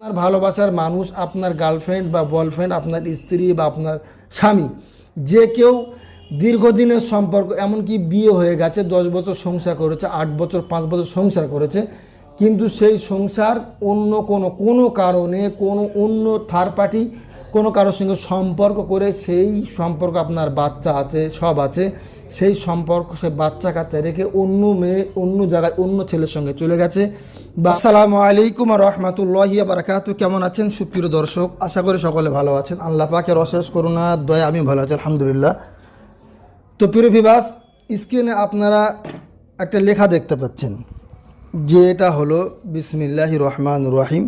আপনার ভালোবাসার মানুষ আপনার গার্লফ্রেন্ড বা বয়ফ্রেন্ড আপনার স্ত্রী বা আপনার স্বামী, যে কেউ দীর্ঘদিনের সম্পর্ক, এমনকি বিয়ে হয়ে গেছে, দশ বছর সংসার করেছে, আট বছর, পাঁচ বছর সংসার করেছে, কিন্তু সেই সংসার অন্য কোনো কোনো কারণে কোনো অন্য থার্ড পার্টি কোনো কারোর সঙ্গে সম্পর্ক করে সেই সম্পর্ক আপনার বাচ্চা আছে, সব আছে, সেই সম্পর্ক সে বাচ্চা কাচ্চা রেখে অন্য মেয়ে, অন্য জায়গায় অন্য ছেলের সঙ্গে চলে গেছে। আসসালামু আলাইকুম রহমতুল্লাহি বারাকাত কেমন আছেন সুপ্রিয় দর্শক? আশা করি সকলে ভালো আছেন। আল্লাহ পাকের অশেষ করুণা, দয়া আমি ভালো আছি, আলহামদুলিল্লাহ। তো প্রিয় ভিবাস স্ক্রিনে আপনারা একটা লেখা দেখতে পাচ্ছেন যে এটা হলো বিসমিল্লাহ রহমান রহিম।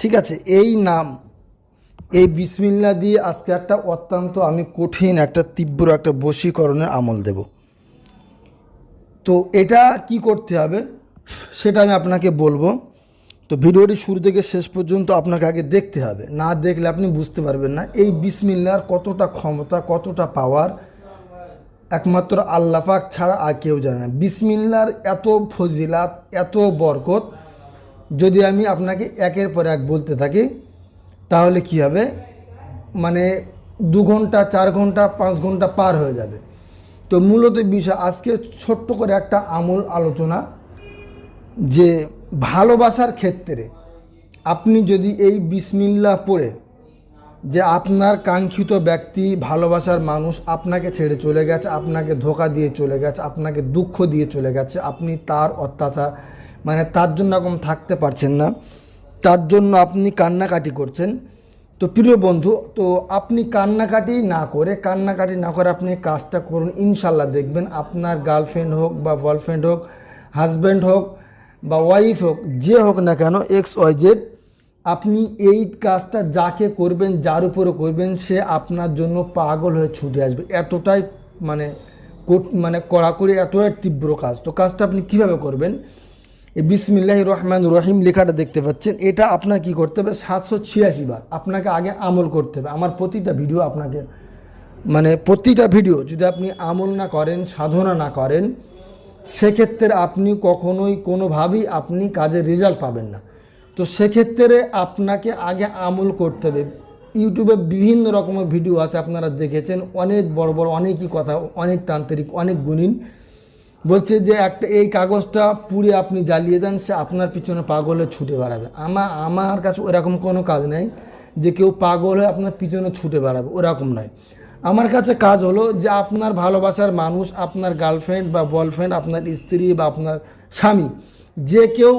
ঠিক আছে, এই নাম এই বিসমিল্লা দিয়ে আজকে একটা অত্যন্ত আমি কঠিন একটা, তীব্র একটা বশীকরণের আমল দেব। তো এটা কি করতে হবে সেটা আমি আপনাকে বলব। তো ভিডিওটি শুরু থেকে শেষ পর্যন্ত আপনাকে আগে দেখতে হবে। না দেখলে আপনি বুঝতে পারবেন না এই বিসমিল্লার কতটা ক্ষমতা, কতটা পাওয়ার একমাত্র আল্লাপাক ছাড়া আর কেউ জানে না। বিসমিল্লার এত ফজিলাত, এত বরকত, যদি আমি আপনাকে একের পর এক বলতে থাকি তাহলে কি হবে? মানে দু ঘণ্টা, চার ঘণ্টা, পাঁচ ঘণ্টা পার হয়ে যাবে। তো মূলত বিষয়, আজকে ছোট্ট করে একটা আমল আলোচনা যে ভালোবাসার ক্ষেত্রে আপনি যদি এই বিসমিল্লা পড়ে যে আপনার কাঙ্ক্ষিত ব্যক্তি ভালোবাসার মানুষ, আপনাকে ছেড়ে চলে গেছে, আপনাকে ধোকা দিয়ে চলে গেছে, আপনাকে দুঃখ দিয়ে চলে গেছে, আপনি তার অত্যাচার মানে তার জন্য এখন থাকতে পারছেন না। তার জন্য আপনি কান্নাকাটি করছেন। তো প্রিয় বন্ধু, তো আপনি কান্নাকাটি না করে, কান্নাকাটি না করে আপনি কাজটা করুন। ইনশাল্লাহ দেখবেন আপনার গার্লফ্রেন্ড হোক বা বয়ফ্রেন্ড হোক, হাজব্যান্ড হোক বা ওয়াইফ হোক, যে হোক না কেন, এক্স, ওয়াই, জেড, আপনি এই কাজটা যাকে করবেন, যার উপরে করবেন, সে আপনার জন্য পাগল হয়ে ছুটে আসবে। এতটাই মানে মানে কড়াকড়ি, এতটাই তীব্র কাজ। তো কাজটা আপনি কীভাবে করবেন? বিসমিল্লাহ রহমান রহিম লেখাটা দেখতে পাচ্ছেন। এটা আপনার কি করতে হবে? সাতশো ছিয়াশি বার আপনাকে আগে আমল করতে হবে। আমার প্রতিটা ভিডিও আপনাকে মানে প্রতিটা ভিডিও যদি আপনি আমল না করেন, সাধনা না করেন, সেক্ষেত্রে আপনি কখনোই, কোনোভাবেই আপনি কাজের রেজাল্ট পাবেন না। তো সেক্ষেত্রে আপনাকে আগে আমল করতে হবে। ইউটিউবে বিভিন্ন রকমের ভিডিও আছে, আপনারা দেখেছেন। অনেক বড় বড়, অনেকই কথা, অনেক তান্ত্রিক, অনেক গুণিন। বলছে যে একটা, এই কাগজটা পুড়ে আপনি জ্বালিয়ে দেন, সে আপনার পিছনে পাগলে ছুটে বেড়াবে। আমার আমার কাছে ওরকম কোনো কাজ নেই যে কেউ পাগল হয়ে আপনার পিছনে ছুটে বেড়াবে, ওরকম নয়। আমার কাছে কাজ হলো যে আপনার ভালোবাসার মানুষ, আপনার গার্লফ্রেন্ড বা বয়ফ্রেন্ড, আপনার স্ত্রী বা আপনার স্বামী, যে কেউ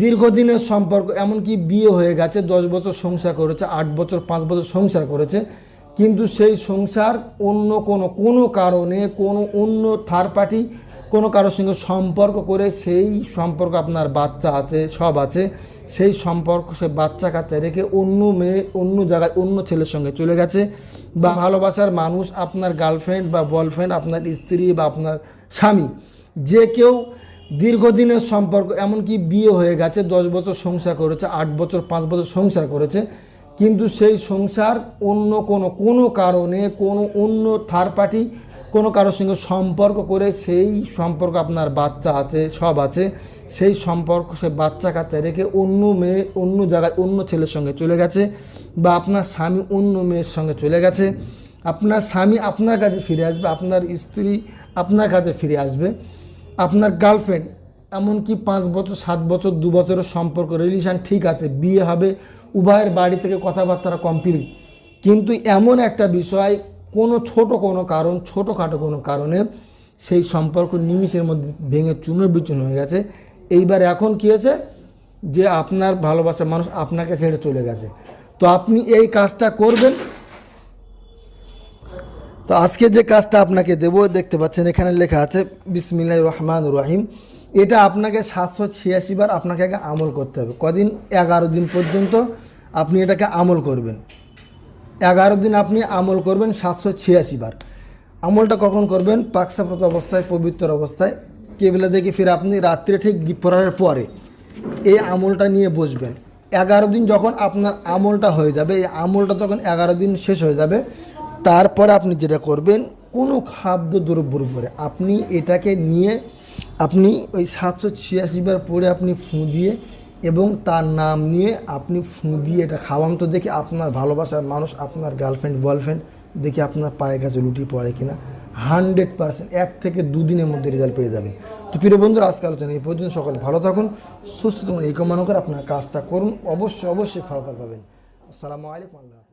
দীর্ঘদিনের সম্পর্ক, এমনকি বিয়ে হয়ে গেছে, দশ বছর সংসার করেছে, আট বছর, পাঁচ বছর সংসার করেছে, কিন্তু সেই সংসার অন্য কোনো কোনো কারণে কোনো অন্য থার্ড পার্টি কোনো কারোর সঙ্গে সম্পর্ক করে সেই সম্পর্ক আপনার বাচ্চা আছে, সব আছে, সেই সম্পর্ক সে বাচ্চা কাচ্চা রেখে অন্য মেয়ে, অন্য জায়গায় অন্য ছেলের সঙ্গে চলে গেছে বা ভালোবাসার মানুষ আপনার গার্লফ্রেন্ড বা বয়ফ্রেন্ড আপনার স্ত্রী বা আপনার স্বামী, যে কেউ দীর্ঘদিনের সম্পর্ক, এমনকি বিয়ে হয়ে গেছে, দশ বছর সংসার করেছে, আট বছর, পাঁচ বছর সংসার করেছে, কিন্তু সেই সংসার অন্য কোনো কোনো কারণে কোনো অন্য থার্ড পার্টি কোনো কারোর সঙ্গে সম্পর্ক করে সেই সম্পর্ক আপনার বাচ্চা আছে, সব আছে, সেই সম্পর্ক সে বাচ্চা কাচ্চা রেখে অন্য মেয়ে, অন্য জায়গায় অন্য ছেলের সঙ্গে চলে গেছে বা আপনার স্বামী অন্য মেয়ের সঙ্গে চলে গেছে। আপনার স্বামী আপনার কাছে ফিরে আসবে, আপনার স্ত্রী আপনার কাছে ফিরে আসবে, আপনার গার্লফ্রেন্ড এমনকি পাঁচ বছর, সাত বছর, দু বছরের সম্পর্ক রিলেশান ঠিক আছে, বিয়ে হবে, উভয়ের বাড়ি থেকে কথাবার্তা কমপ্লিট। কিন্তু এমন একটা বিষয় কোনো ছোট কোনো কারণ, ছোটোখাটো কোনো কারণে সেই সম্পর্ক নিমিষের মধ্যে ভেঙে চুনো বিচুন হয়ে গেছে। এইবার এখন কী হয়েছে? যে আপনার ভালোবাসার মানুষ আপনাকে ছেড়ে চলে গেছে। তো আপনি এই কাজটা করবেন। তো আজকে যে কাজটা আপনাকে দেব, দেখতে পাচ্ছেন এখানে লেখা আছে বিসমিল্লাহ রহমান রহিম। এটা আপনাকে সাতশো ছিয়াশি বার আপনাকে আগে আমল করতে হবে। কদিন? এগারো দিন পর্যন্ত আপনি এটাকে আমল করবেন। এগারো দিন আপনি আমল করবেন সাতশো ছিয়াশি বার। আমলটা কখন করবেন? পাকসাপ্রত অবস্থায়, পবিত্র অবস্থায়। কেবলা দেখে ফিরে আপনি রাত্রে ঠিক দীপরারের পরে এই আমলটা নিয়ে বসবেন। এগারো দিন যখন আপনার আমলটা হয়ে যাবে, এই আমলটা তখন এগারো দিন শেষ হয়ে যাবে। তারপরে আপনি যেটা করবেন, কোনো খাদ্য দ্রব্যর উপরে আপনি এটাকে নিয়ে আপনি ওই সাতশো ছিয়াশি বার পরে আপনি ফুঁ দিয়ে এবং তার নাম নিয়ে আপনি ফুঁ দিয়ে এটা খাওয়ান। তো দেখি আপনার ভালোবাসার মানুষ, আপনার গার্লফ্রেন্ড বয়ফ্রেন্ড দেখি আপনার পায়ের কাছে লুটি পড়ে কিনা। হান্ড্রেড পার্সেন্ট এক থেকে দুদিনের মধ্যে রেজাল্ট পেয়ে যাবেন। তো প্রিয় বন্ধুরা, আজকে আলোচনা এই পর্যন্ত। সকলে ভালো থাকুন, সুস্থ থাকুন, এই কমানো করে আপনার কাজটা করুন। অবশ্যই অবশ্যই ফলাফল পাবেন। আসসালামু আলাইকুম আল্লাহ